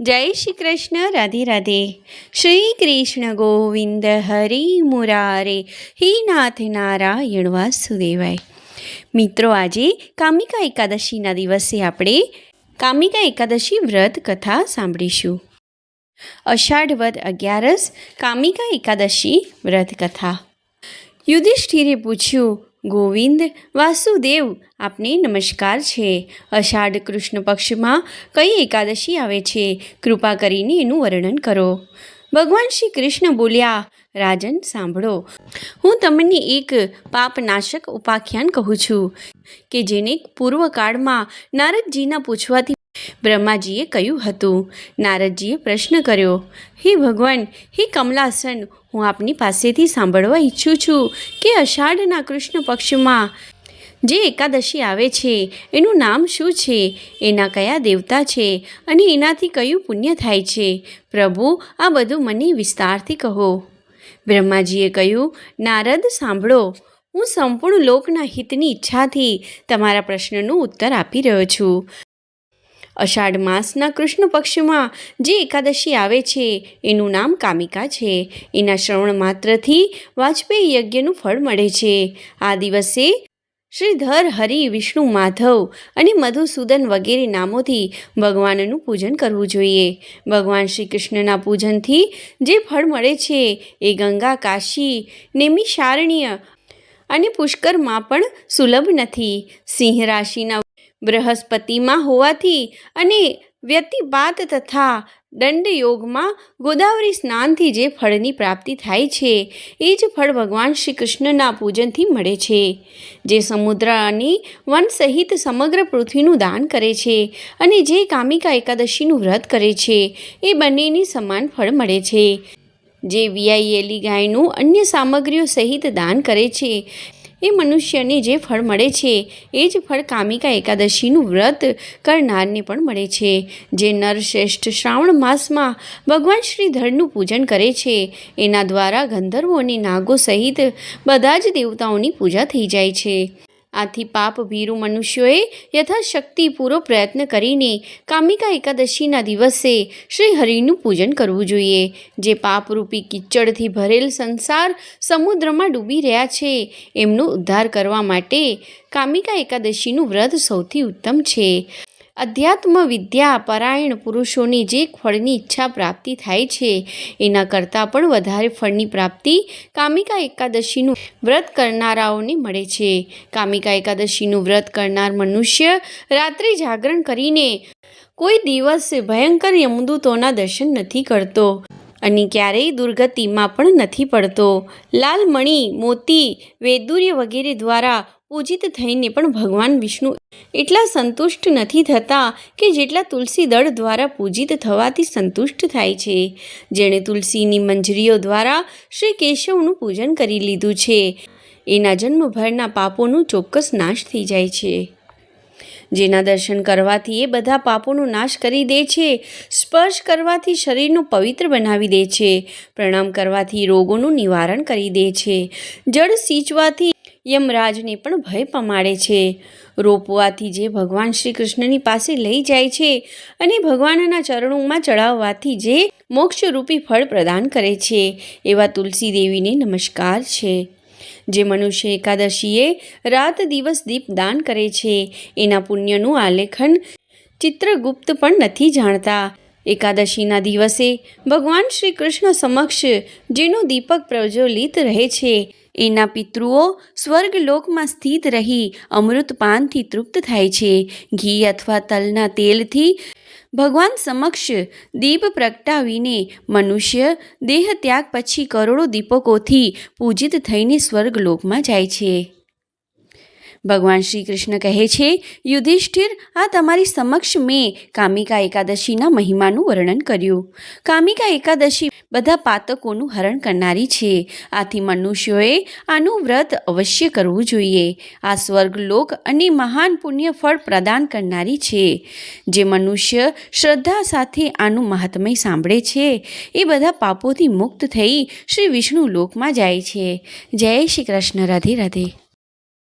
જય શ્રી કૃષ્ણ, રાધે રાધે. શ્રી કૃષ્ણ ગોવિંદ હરિ મુરારે, હે નાથ નારાયણ વાસુદેવાય. મિત્રો, આજે કામિકા એકાદશીના દિવસે આપણે કામિકા એકાદશી વ્રત કથા સાંભળીશું. અષાઢ વદ અગિયારસ કામિકા એકાદશી વ્રત કથા. યુધિષ્ઠિરે પૂછ્યું ગોવિંદ વાસુદેવ, આપને નમસ્કાર છે. અષાઢ કૃષ્ણ પક્ષમાં કઈ એકાદશી આવે છે? કૃપા કરીને એનું વર્ણન કરો. ભગવાન શ્રી કૃષ્ણ બોલ્યા, રાજન, સાંભળો. હું તમને એક પાપનાશક ઉપાખ્યાન કહું છું, કે જેને પૂર્વકાળમાં નારદજીના પૂછવાથી બ્રહ્માજીએ કહ્યું હતું, નારદજીએ પ્રશ્ન કર્યો, હે ભગવાન, હે કમલાસન, હું આપની પાસેથી સાંભળવા ઈચ્છું છું કે અષાઢના કૃષ્ણ પક્ષમાં જે એકાદશી આવે છે, એનું નામ શું છે, એના કયા દેવતા છે અને એનાથી કયું પુણ્ય થાય છે? પ્રભુ, આ બધું મને વિસ્તારથી કહો. બ્રહ્માજીએ કહ્યું, નારદ, સાંભળો, હું સંપૂર્ણ લોકના હિતની ઈચ્છાથી તમારા પ્રશ્નનો ઉત્તર આપી રહ્યો છું. અષાઢ માસના કૃષ્ણ પક્ષમાં જે એકાદશી આવે છે, એનું નામ કામિકા છે. એના શ્રવણ માત્રથી વાજપેયી યજ્ઞનું ફળ મળે છે. આ દિવસે શ્રીધર હરિ, વિષ્ણુ માધવ અને મધુસૂદન વગેરે નામોથી ભગવાનનું પૂજન કરવું જોઈએ. ભગવાન શ્રી કૃષ્ણના પૂજનથી જે ફળ મળે છે, એ ગંગા, કાશી, નેમિષારણ્ય અને પુષ્કરમાં પણ સુલભ નથી. સિંહ રાશિના બૃહસ્પતિમાં હોવાથી અને વ્યતિપાત તથા દંડયોગમાં ગોદાવરી સ્નાનથી જે ફળની પ્રાપ્તિ થાય છે, એ જ ફળ ભગવાન શ્રી કૃષ્ણના પૂજનથી મળે છે, જે સમુદ્ર અને વન સહિત સમગ્ર પૃથ્વીનું દાન કરે છે અને જે કામિકા એકાદશીનું વ્રત કરે છે, એ બંનેની સમાન ફળ મળે છે. જે વિયાયેલી ગાયનું અન્ય સામગ્રીઓ સહિત દાન કરે છે એ મનુષ્યને જે ફળ મળે છે, એ જ ફળ કામિકા એકાદશીનું વ્રત કરનારને પણ મળે છે. જે નરશ્રેષ્ઠ શ્રાવણ માસમાં ભગવાન શ્રીધરનું પૂજન કરે છે, એના દ્વારા ગંધર્વો અને નાગો સહિત બધા જ દેવતાઓની પૂજા થઈ જાય છે. આથી પાપ ભીરુ મનુષ્યોએ યથાશક્તિ પૂરો પ્રયત્ન કરીને કામિકા એકાદશીના દિવસે શ્રી હરિનું પૂજન કરવું જોઈએ. જે પાપરૂપી કિચડથી ભરેલ સંસાર સમુદ્રમાં ડૂબી રહ્યા છે, એમનો ઉદ્ધાર કરવા માટે કામિકા એકાદશીનું વ્રત સૌથી ઉત્તમ છે. અધ્યાત્મ વિદ્યા પરાયણ પુરુષોની જે ફળની ઈચ્છા પ્રાપ્તિ થાય છે, એના કરતાં પણ વધારે ફળની પ્રાપ્તિ કામિકા એકાદશીનું વ્રત કરનારાઓને મળે છે. કામિકા એકાદશીનું વ્રત કરનાર મનુષ્ય રાત્રિ જાગરણ કરીને કોઈ દિવસ ભયંકર યમદૂતોના દર્શન નથી કરતો. અને ક્યારેય દુર્ગતિમાં પણ નથી પડતો. લાલમણી મોતી, વૈદુર્ય વગેરે દ્વારા પૂજિત થઈને પણ ભગવાન વિષ્ણુ એટલા સંતુષ્ટ નથી થતા કે જેટલા તુલસી દળ દ્વારા પૂજિત થવાથી સંતુષ્ટ થાય છે. જેણે તુલસીની મંજરીઓ દ્વારા શ્રી કેશવનું પૂજન કરી લીધું છે. એના જન્મભરના પાપોનું ચોક્કસ નાશ થઈ જાય છે. જેના દર્શન કરવાથી એ બધા પાપોનો નાશ કરી દે છે, સ્પર્શ કરવાથી શરીરનું પવિત્ર બનાવી દે છે, પ્રણામ કરવાથી રોગોનું નિવારણ કરી દે છે, જળ સિંચવાથી યમરાજને પણ ભય પમાડે છે, રોપવાથી જે ભગવાન શ્રી કૃષ્ણની પાસે લઈ જાય છે અને ભગવાનના ચરણોમાં ચડાવવાથી જે મોક્ષરૂપી ફળ પ્રદાન કરે છે, એવા તુલસી દેવીને નમસ્કાર છે. જે મનુષ્ય એકાદશીએ રાત દિવસ દીપ દાન કરે છે. એના પુણ્યનું આલેખન ચિત્રગુપ્ત પણ નથી જાણતા. એકાદશીના દિવસે ભગવાન શ્રી કૃષ્ણ સમક્ષ જેનો દીપક પ્રજ્વલિત રહે છે. એના પિતૃઓ સ્વર્ગલોકમાં સ્થિત રહી અમૃતપાનથી તૃપ્ત થાય છે. ઘી અથવા તલના તેલથી ભગવાન સમક્ષ દીપ પ્રગટાવીને મનુષ્ય દેહ ત્યાગ પછી કરોડો દીપકોથી પૂજિત થઈને સ્વર્ગલોકમાં જાય છે. ભગવાન શ્રી કૃષ્ણ કહે છે, યુધિષ્ઠિર, આ તમારી સમક્ષ મેં કામિકા એકાદશીના મહિમાનું વર્ણન કર્યું. કામિકા એકાદશી બધા પાતકોનું હરણ કરનારી છે. આથી મનુષ્યોએ આનું વ્રત અવશ્ય કરવું જોઈએ. આ સ્વર્ગલોક અને મહાન પુણ્ય ફળ પ્રદાન કરનારી છે. જે મનુષ્ય શ્રદ્ધા સાથે આનું મહાત્મય સાંભળે છે, એ બધા પાપોથી મુક્ત થઈ શ્રી વિષ્ણુ લોકમાં જાય છે. જય શ્રી કૃષ્ણ. રાધે રાધે.